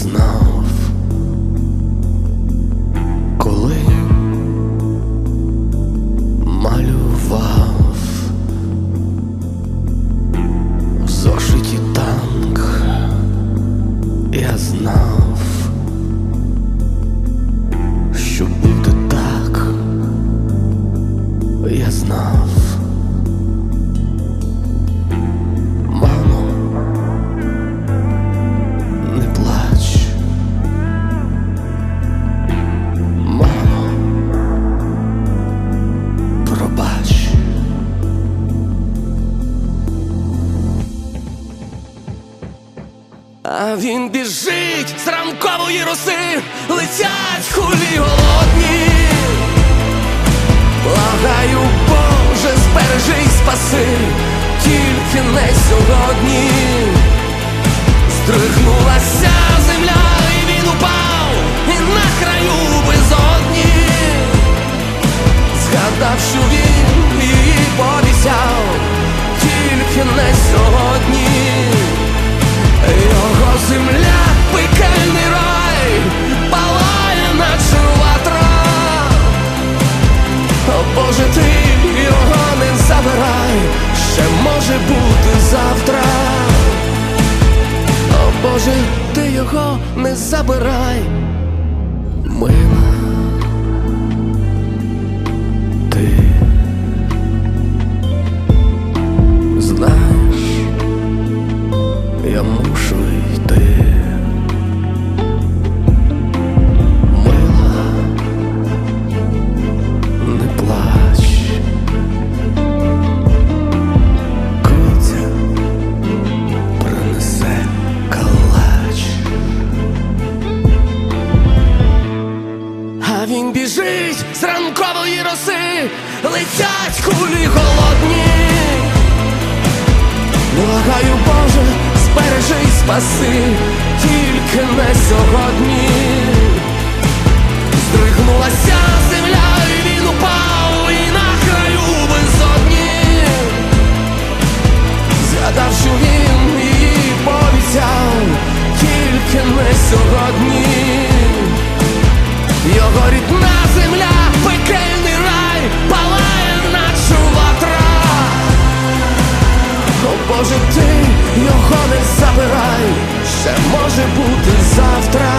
знав. А він біжить з ранкової роси, летять кулі голодні. Благаю, Боже, збережи й спаси, тільки не сьогодні. Здригнулася земля, і він упав, і на краю безодні. Згадав, що він її пообіцяв, Боже, ти його не забирай, мила. Він біжить з ранкової роси, летять кулі голодні. Благаю, Боже, збережи й спаси, тільки не сьогодні. Здригнулася земля, і він упав, і на краю безодні. Згадав, що він її пообіцяв, тільки не сьогодні. Ще може бути завтра.